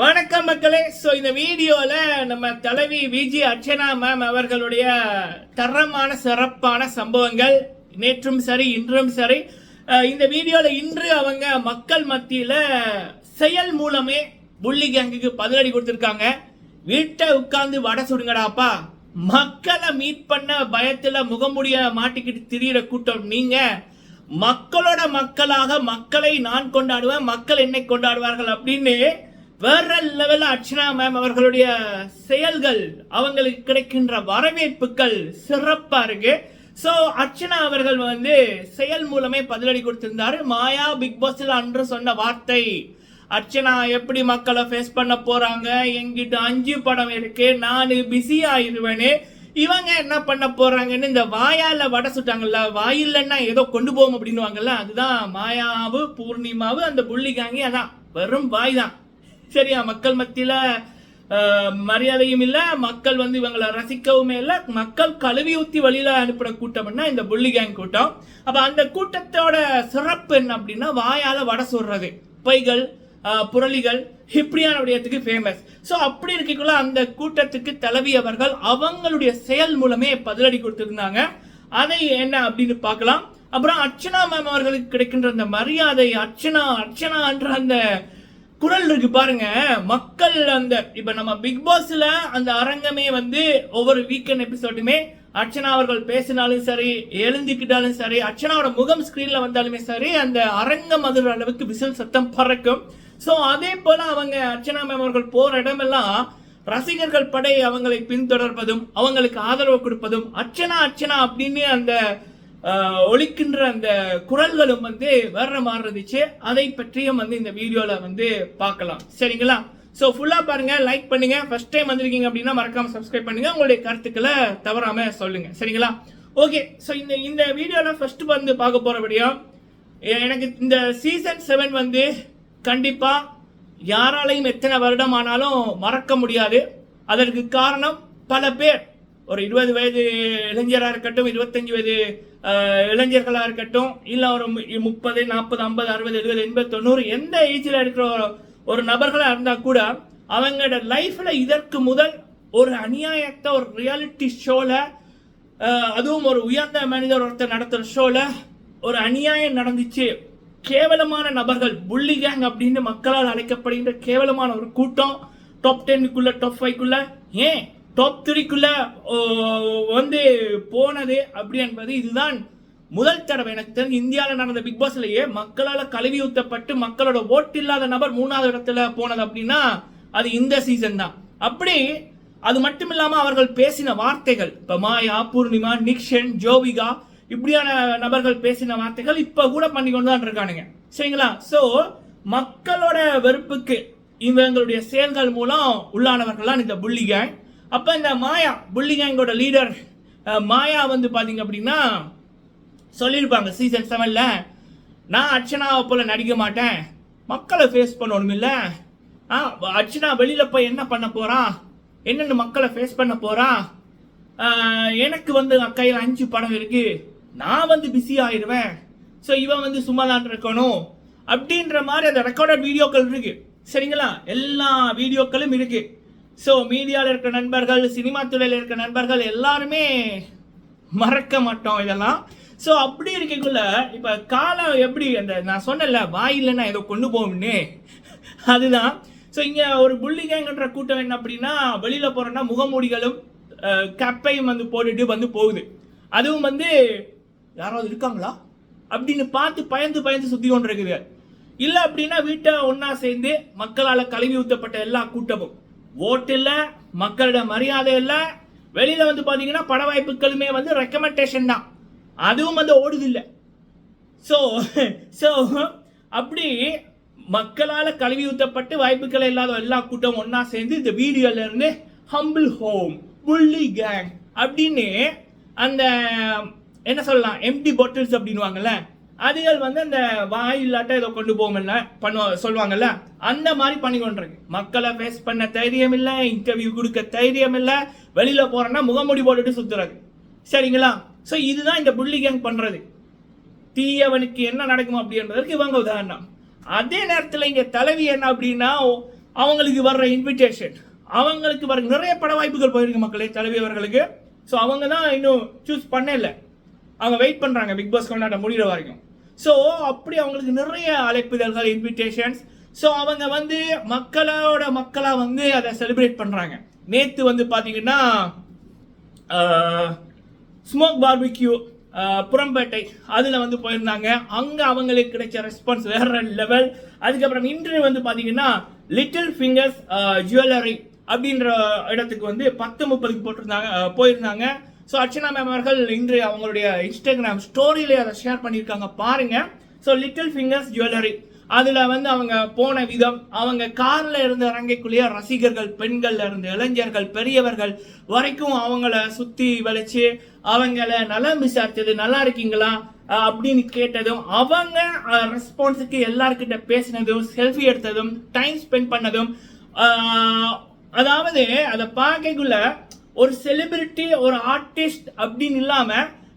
வணக்கம் மக்களே. ஸோ இந்த வீடியோவில் நம்ம தலைவி விஜி அர்ச்சனா மேம் அவர்களுடைய தரமான சிறப்பான சம்பவங்கள் நேற்றும் சரி இன்றும் சரி. இந்த வீடியோவில் இன்று அவங்க மக்கள் மத்தியில் செயல் மூலமே புள்ளி கேங்குக்கு பதிலடி கொடுத்துருக்காங்க. வீட்டை உட்காந்து வடை சுடுங்கடாப்பா. மக்களை மீட் பண்ண பயத்தில் முகமுடிய மாட்டிக்கிட்டு திரியிற கூட்டம் நீங்கள் மக்களோட மக்களாக மக்களை நான் கொண்டாடுவேன் மக்கள் என்னை கொண்டாடுவார்கள் அப்படின்னு வேற லெவல் அர்ச்சனா மேம் அவர்களுடைய செயல்கள் அவங்களுக்கு கிடைக்கின்ற வரவேற்புகள் சிறப்பா இருக்கு. ஸோ அர்ச்சனா அவர்கள் வந்து செயல் மூலமே பதிலடி கொடுத்திருந்தாரு. மாயா பிக் பாஸ்ல அன்று சொன்ன வார்த்தை அர்ச்சனா எப்படி மக்களை ஃபேஸ் பண்ண போறாங்க? என்கிட்ட அஞ்சு படம் இருக்கு நான் பிஸி ஆயிடுவேனே இவங்க என்ன பண்ண போறாங்கன்னு இந்த வாயால வடை சுட்டாங்கல்ல வாயில்லன்னா ஏதோ கொண்டு போகும் அப்படின்னுவாங்கல்ல அதுதான் மாயாவு பூர்ணிமாவு அந்த புள்ளிகாங்கி அதான் வெறும் வாய் தான். சரியா? மக்கள் மத்தியில மரியாதையும் இல்ல. மக்கள் வந்து இவங்களை ரசிக்கவுமே இல்ல. மக்கள் கழுவி ஊத்தி வழியில அனுப்புற கூட்டம்னா இந்த புள்ளி கேங் கூட்டம். அப்ப அந்த கூட்டத்தோட சிறப்பு என்ன அப்படின்னா வாயால வடை சுடுறது. பைகள் புரளிகள் இப்படியான விடயத்துக்கு ஃபேமஸ் ஸோ அப்படி இருக்கக்குள்ள அந்த கூட்டத்துக்கு தலைவியவர்கள் அவங்களுடைய செயல் மூலமே பதிலடி கொடுத்துருந்தாங்க. அதை என்ன அப்படின்னு பார்க்கலாம். அப்புறம் அர்ச்சனா மேம் அவர்களுக்கு கிடைக்கின்ற அந்த மரியாதை அர்ச்சனா அர்ச்சனா என்ற அந்த குரல் இருக்கு பாருங்க. மக்கள் அந்த இப்ப நம்ம பிக் பாஸ்ல அந்த அரங்கமே வந்து ஒவ்வொரு வீக்கெண்ட் எபிசோடுமே அர்ச்சனா அவர்கள் பேசினாலும் சரி எழுந்திக்கிட்டாலும் சரி அர்ச்சனாவோட முகம் ஸ்கிரீன்ல வந்தாலுமே சரி அந்த அரங்கம் அதிர அளவுக்கு விசில் சத்தம் பறக்கும். ஸோ அதே போல அவங்க அர்ச்சனா மேம் அவர்கள் போற இடமெல்லாம் ரசிகர்கள் படை அவங்களை பின்தொடர்வதும் அவங்களுக்கு ஆதரவு கொடுப்பதும் அர்ச்சனா அர்ச்சனா அப்படின்னு அந்த ஒழிக்கின்ற அந்த குரல்களும் வந்து வேற மாதிரி இருந்துச்சு அதை பற்றியும் வந்து இந்த வீடியோவில் வந்து பார்க்கலாம். சரிங்களா? ஸோ ஃபுல்லாக பாருங்கள் லைக் பண்ணுங்கள் ஃபர்ஸ்ட் டைம் வந்திருக்கீங்க அப்படின்னா மறக்காமல் சப்ஸ்கிரைப் பண்ணுங்கள் உங்களுடைய கருத்துக்களை தவறாமல் சொல்லுங்கள் சரிங்களா? ஓகே ஸோ இந்த இந்த வீடியோவில் ஃபஸ்ட்டு வந்து பார்க்க போகிற போறபடியா எனக்கு இந்த சீசன் செவன் வந்து கண்டிப்பாக யாராலையும் எத்தனை வருடம் ஆனாலும் மறக்க முடியாது. அதற்கு காரணம் பல பேர். ஒரு இருபது வயது இளைஞராக இருக்கட்டும் இருபத்தஞ்சு வயது இளைஞர்களாக இருக்கட்டும் இல்லை ஒரு முப்பது நாற்பது ஐம்பது அறுபது எழுபது எண்பது தொண்ணூறு எந்த ஏஜில் இருக்கிற ஒரு- நபர்களாக இருந்தால் கூட அவங்களோட லைஃப்பில் இதற்கு முதல் ஒரு அநியாயத்தை ஒரு ரியாலிட்டி ஷோவில் அதுவும் ஒரு உயர்ந்த மனிதர் ஒருத்தர் நடத்துகிற ஷோவில் ஒரு அநியாயம் நடந்துச்சு. கேவலமான நபர்கள் புள்ளி கேங் அப்படின்னு மக்களால் அழைக்கப்படுகின்ற கேவலமான ஒரு கூட்டம் டாப் டென்னுக்குள்ள டாப் ஃபைவ்க்குள்ள ஏன்? டாப் த்ரீக்குள்ள வந்து போனது அப்படி என்பது இதுதான் முதல் தடவை. எனக்கு தெரிஞ்சு இந்தியாவில் நடந்த பிக் பாஸ்லயே மக்களால் கழுவி ஊத்தப்பட்டு மக்களோட ஓட்டு இல்லாத நபர் மூணாவது இடத்துல போனது அப்படின்னா அது இந்த சீசன் தான். அப்படி அது மட்டும் இல்லாமல் அவர்கள் பேசின வார்த்தைகள் இப்போ மாயா பூர்ணிமா நிக்ஷன் ஜோவிகா இப்படியான நபர்கள் பேசின வார்த்தைகள் இப்போ கூட பண்ணி கொண்டு தான் இருக்கானுங்க. சரிங்களா? ஸோ மக்களோட வெறுப்புக்கு இவங்களுடைய செயல்கள் மூலம் உள்ளானவர்கள்லாம் இந்த புள்ளி கேங் அப்போ இந்த மாயா புள்ளி கேங்கோட லீடர் மாயா வந்து பார்த்தீங்க அப்படின்னா சொல்லியிருப்பாங்க சீசன் செவன்ல நான் அர்ச்சனாவை போல் நடிக்க மாட்டேன். மக்களை ஃபேஸ் பண்ணணும் இல்லை. ஆ அர்ச்சனா வெளியில் போய் என்ன பண்ண போகிறான் என்னென்ன மக்களை ஃபேஸ் பண்ண போகிறான் எனக்கு வந்து கையில் அஞ்சு படம் இருக்குது நான் வந்து பிஸி ஆயிடுவேன் ஸோ இவன் வந்து சும்மா தான் இருக்கணும். அப்படின்ற மாதிரி அந்த ரெக்கார்டட் வீடியோக்கள் இருக்குது சரிங்களா? எல்லா வீடியோக்களும் இருக்குது ஸோ மீடியாவில் இருக்க நண்பர்கள் சினிமா துறையில் இருக்க நண்பர்கள் எல்லாருமே மறக்க மாட்டோம் இதெல்லாம். ஸோ அப்படி இருக்கக்குள்ள இப்போ காலம் எப்படி அந்த நான் சொன்னேன்ல வாயில்லைன்னா ஏதோ கொண்டு போகும்னு. அதுதான். ஸோ இங்கே ஒரு புள்ளி கேங்குன்ற கூட்டம் என்ன அப்படின்னா வெளியில் போகிறோன்னா முகமூடிகளும் கப்பையும் வந்து போட்டுட்டு வந்து போகுது. அதுவும் வந்து யாராவது இருக்காங்களா? அப்படின்னு பார்த்து பயந்து பயந்து சுற்றி கொண்டு இருக்குது இல்லை அப்படின்னா வீட்டை ஒன்றா சேர்ந்து மக்களால் கழுவி ஊற்றப்பட்ட எல்லா கூட்டமும். ஓட்டு இல்லை மக்களோட மரியாதை இல்லை. வெளியில் வந்து பார்த்தீங்கன்னா பட வாய்ப்புகளுமே வந்து ரெக்கமெண்டேஷன் தான். அதுவும் வந்து ஓடுது இல்லை. ஸோ ஸோ அப்படி மக்களால் கழுவி ஊற்றப்பட்டு வாய்ப்புகள் இல்லாத எல்லா கூட்டம் ஒன்றா சேர்ந்து இந்த வீடியோலேருந்து ஹம்பிள் ஹோம் புள்ளி கேங் அப்படின்னு அந்த என்ன சொல்லலாம் எம்டி பாட்டில்ஸ் அப்படின்வாங்கல்ல அதுகள் வந்து அந்த வாய் இல்லாட்ட ஏதோ கொண்டு போகல பண்ணுவா சொல்லுவாங்கல்ல? அந்த மாதிரி பண்ணி கொண்டிருக்கு. மக்களை ஃபேஸ் பண்ண தைரியம் இல்லை இன்டர்வியூ கொடுக்க தைரியம் இல்லை வெளியில் போகிறேன்னா முகமூடி போட்டுட்டு சுத்துறது. சரிங்களா? ஸோ இதுதான் இந்த புள்ளி கேங் பண்ணுறது தீயவனுக்கு என்ன நடக்கும் அப்படின்றதுக்கு இவங்க உதாரணம். அதே நேரத்தில் இங்கே தலைவி என்ன அப்படின்னா அவங்களுக்கு வர்ற இன்விடேஷன் அவங்களுக்கு வர நிறைய பட வாய்ப்புகள் போயிருக்கு மக்களே தலைவி அவர்களுக்கு. ஸோ அவங்க தான் இன்னும் சூஸ் பண்ணல அவங்க வெயிட் பண்ணுறாங்க பிக் பாஸ் கொண்டாட்டம் முடிகிற வரைக்கும். ஸோ அப்படி அவங்களுக்கு நிறைய அழைப்புதல்கள் இன்விடேஷன்ஸ் ஸோ அவங்க வந்து மக்களோட மக்களாக வந்து அதை செலிப்ரேட் பண்ணுறாங்க நேற்று வந்து பார்த்தீங்கன்னா ஸ்மோக் பார்பிக்யூ புறம்பேட்டை அதில் வந்து போயிருந்தாங்க. அங்கே அவங்களுக்கு கிடைச்ச ரெஸ்பான்ஸ் வேற லெவல் அதுக்கப்புறம் இன்று வந்து பார்த்தீங்கன்னா லிட்டில் ஃபிங்கர்ஸ் ஜுவல்லரி அப்படின்ற இடத்துக்கு வந்து பத்து முப்பதுக்கு போட்டிருந்தாங்க போயிருந்தாங்க. ஸோ அர்ச்சனா மேம் அவர்கள் இன்று அவங்களுடைய இன்ஸ்டாகிராம் ஸ்டோரியிலே அதை ஷேர் பண்ணியிருக்காங்க. பாருங்க. ஸோ லிட்டில் ஃபிங்கர்ஸ் ஜுவல்லரி அதில் வந்து அவங்க போன விதம் அவங்க காரில் இருந்து இறங்கக்குள்ளேயே ரசிகர்கள் பெண்கள்ல இருந்து இளைஞர்கள் பெரியவர்கள் வரைக்கும் அவங்கள சுற்றி வளைச்சு அவங்கள நலம் விசாரித்தது நல்லா இருக்கீங்களா? அப்படின்னு கேட்டதும் அவங்க ரெஸ்பான்ஸுக்கு எல்லாருக்கிட்ட பேசினதும் செல்ஃபி எடுத்ததும் டைம் ஸ்பெண்ட் பண்ணதும் அதாவது அதை பார்க்கக்குள்ள ஒரு செலிபிரிட்டி ஒரு ஆர்டிஸ்ட் அப்படின்னு இல்லாம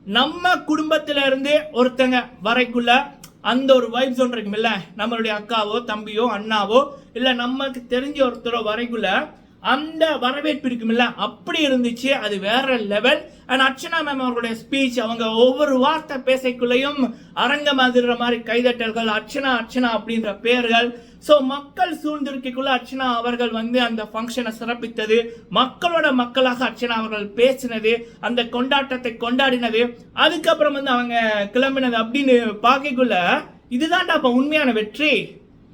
நம்ம குடும்பத்துல இருந்து ஒருத்தங்க வரைக்குள்ள அந்த ஒரு வைப்ஸ் ஒன்று இருக்குமில்ல நம்மளுடைய அக்காவோ தம்பியோ அண்ணாவோ இல்ல நமக்கு தெரிஞ்ச ஒருத்தரோ வரைக்குள்ள அந்த வரவேற்பு இருக்குமில்ல? அப்படி இருந்துச்சு அது வேற லெவல். அண்ட் அர்ச்சனா மேம் அவர்களுடைய ஸ்பீச் அவங்க ஒவ்வொரு வார்த்தை பேசக்குள்ளேயும் அரங்கம் அதிர்ற மாதிரி கைதட்டல்கள் அர்ச்சனா அர்ச்சனா அப்படின்ற பெயர்கள். ஸோ மக்கள் சூழ்ந்திருக்கைக்குள்ள அர்ச்சனா அவர்கள் வந்து அந்த ஃபங்க்ஷனை சிறப்பித்தது. மக்களோட மக்களாக அர்ச்சனா அவர்கள் பேசினது அந்த கொண்டாட்டத்தை கொண்டாடினது. அதுக்கப்புறம் வந்து அவங்க கிளம்பினது அப்படின்னு பார்க்கக்குள்ள இதுதான்டா இப்போ உண்மையான வெற்றி.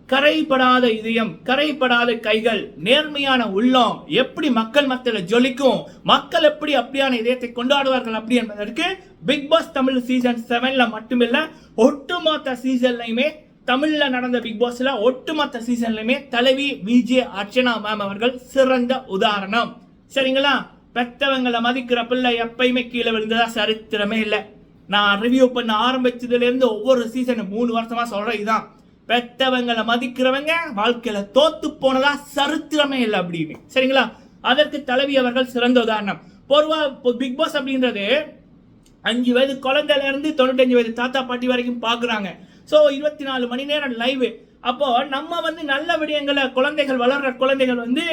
கரைப்படாத இதயம் கரைபடாத கைகள் நேர்மையான உள்ளம் எப்படி மக்கள் மத்தியில ஜொலிக்கும் மக்கள் எப்படி அப்படியான இதயத்தை கொண்டாடுவார்கள் அப்படி என்பதற்கு பிக் பாஸ் தமிழ் சீசன் செவன்ல மட்டுமில்ல ஒட்டுமொத்த சீசன்லையுமே தமிழ்ல நடந்த பிக் பாஸ்ல ஒட்டுமொத்த சீசன்லையுமே தலைவி விஜே அர்ச்சனா மேம் அவர்கள் சிறந்த உதாரணம். சரிங்களா? பெத்தவங்களை மதிக்கிற பிள்ளை எப்பயுமே கீழே விழுந்ததா சரித்திரமே இல்லை. நான் ரிவ்யூ பண்ண ஆரம்பிச்சதுல இருந்து ஒவ்வொரு சீசன் மூணு வருஷமா சொல்றேன் இதுதான் பெத்தவங்களை மதிக்கிறவங்க வாழ்க்கையில தோத்து போனதா சரித்திரமே இல்லை அப்படின்னு. சரிங்களா? அதற்கு தலைவி அவர்கள் சிறந்த உதாரணம். பொதுவா பிக் பாஸ் அப்படின்றது அஞ்சு வயது குழந்தையில இருந்து தொண்ணூத்தஞ்சு வயது தாத்தா பாட்டி வரைக்கும் பாக்குறாங்க ஸோ இருபத்தி நாலு மணி நேரம் லைவ் அப்போ நம்ம வந்து நல்ல விடயங்களை குழந்தைகள் வளர்ற குழந்தைகள் வந்து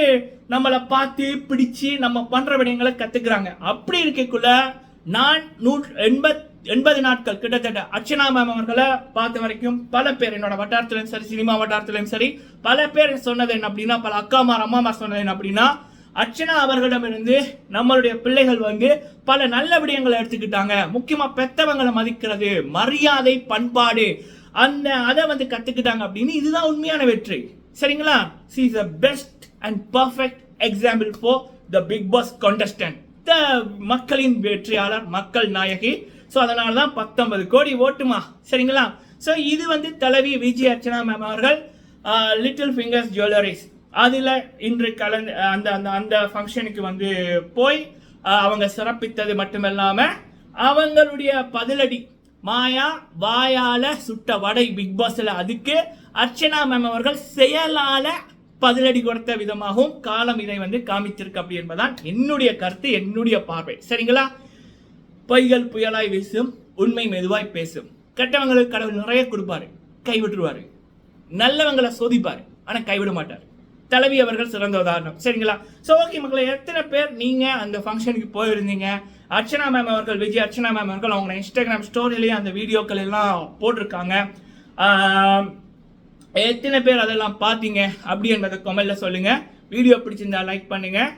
நம்மளை பார்த்து பிடிச்சு நம்ம பண்ற விடயங்களை கத்துக்கிறாங்க. அப்படி இருக்கக்குள்ள நான் நூ எண்பத் எண்பது நாட்கள் கிட்டத்தட்ட அர்ச்சனா மேம் அவர்களை பார்த்த வரைக்கும் பல பேர் என்னோட வட்டாரத்திலும் சரி சினிமா வட்டாரத்திலையும் சரி பல பேர் சொன்னது என்ன அப்படின்னா பல அக்காமார் அம்மாமார் சொன்னது என்ன அப்படின்னா அர்ச்சனா அவர்களிடமிருந்து நம்மளுடைய பிள்ளைகள் வந்து பல நல்ல விடயங்களை எடுத்துக்கிட்டாங்க. முக்கியமா பெத்தவங்களை மதிக்கிறது மரியாதை பண்பாடு அந்த அதை வந்து கத்துக்கிட்டாங்க அப்படின்னு இதுதான் உண்மையான வெற்றி. சரிங்களா? She is the best and perfect example for the Bigg Boss contestant. The மக்களின் வெற்றியாளர் மக்கள் நாயகி. ஸோ அதனால தான் பத்தொன்பது கோடி ஓட்டுமா? சரிங்களா? ஸோ இது வந்து தலைவி விஜய் அர்ச்சனா மேம் அவர்கள் லிட்டில் ஃபிங்கர்ஸ் ஜுவல்லரிஸ் அதில் இன்று கலந்து அந்த அந்த அந்த ஃபங்க்ஷனுக்கு வந்து போய் அவங்க சிறப்பித்தது மட்டுமில்லாமல் அவங்களுடைய பதிலடி மாயா வாயால சுட்ட வடை பிக் பாஸில் அதுக்கு அர்ச்சனா மேம் அவர்கள் செயலால பதிலடி கொடுத்த விதமாகவும் காலம் இதை வந்து காமித்திருக்கு அப்படி என்பதான் என்னுடைய கருத்து என்னுடைய பார்வை. சரிங்களா? பொய்கள் புயலாய் வீசும் உண்மை மெதுவாய் பேசும். கெட்டவங்களுக்கு கடவுள் நிறைய கொடுப்பாரு கைவிட்டுருவாரு. நல்லவங்களை சோதிப்பாரு ஆனால் கைவிட மாட்டார். தலைவி அவர்கள் சிறந்த உதாரணம். சரிங்களா? ஸோ ஓகே மக்களை எத்தனை பேர் நீங்கள் அந்த ஃபங்க்ஷனுக்கு போயிருந்தீங்க? அர்ச்சனா மேம் அவர்கள் விஜய் அர்ச்சனா மேம் அவர்கள் அவங்க இன்ஸ்டாகிராம் ஸ்டோரியிலேயே அந்த வீடியோக்கள் எல்லாம் போட்டிருக்காங்க. எத்தனை பேர் அதெல்லாம் பார்த்தீங்க? அப்படி என்பதை கமெண்ட்ல சொல்லுங்கள் வீடியோ பிடிச்சிருந்தா லைக் பண்ணுங்கள்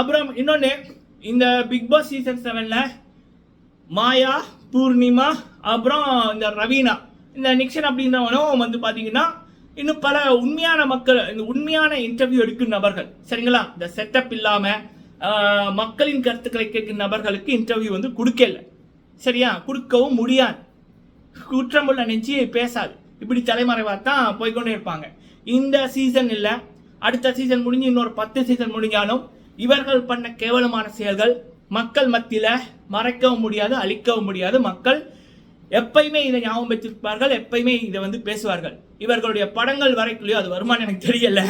அப்புறம் இன்னொன்று இந்த பிக் பாஸ் சீசன் செவனில் மாயா பூர்ணிமா அப்புறம் இந்த ரவீனா. இந்த நிக்ஷன் அப்படின்றவனும் வந்து பார்த்தீங்கன்னா இன்னும் பல உண்மையான மக்கள் இந்த உண்மையான இன்டர்வியூ எடுக்கும் நபர்கள். சரிங்களா? இந்த செட்டப் இல்லாமல் மக்களின் கருத்துக்களை கேட்கும் நபர்களுக்கு இன்டர்வியூ வந்து கொடுக்கல சரியா? கொடுக்கவும் முடியாது. குற்றமுள்ள நெஞ்சு பேசாது. இப்படி தலைமறைவாக தான் போய்க்கொண்டே இருப்பாங்க. இந்த சீசன் இல்லை. அடுத்த சீசன் முடிஞ்சு இன்னொரு பத்து சீசன் முடிஞ்சாலும் இவர்கள் பண்ண கேவலமான செயல்கள் மக்கள் மத்தியில் மறைக்கவும் முடியாது அழிக்கவும் முடியாது. மக்கள் எப்பயுமே இதை ஞாபகம் வச்சிருப்பார்கள் எப்பயுமே இதை வந்து பேசுவார்கள். இவர்களுடைய படங்கள் வரைக்குள்ளயோ அது வருமானம் எனக்கு தெரியல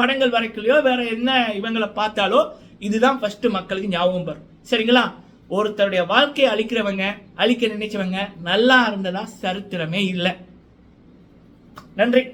படங்கள் வரைக்குள்ளயோ வேற என்ன இவங்களை பார்த்தாலோ இதுதான் ஃபர்ஸ்ட் மக்களுக்கு ஞாபகம் வரும். சரிங்களா? ஒருத்தருடைய வாழ்க்கையை அழிக்கிறவங்க அழிக்க நினைச்சவங்க நல்லா இருந்ததா சரித்திரமே இல்லை. நன்றி.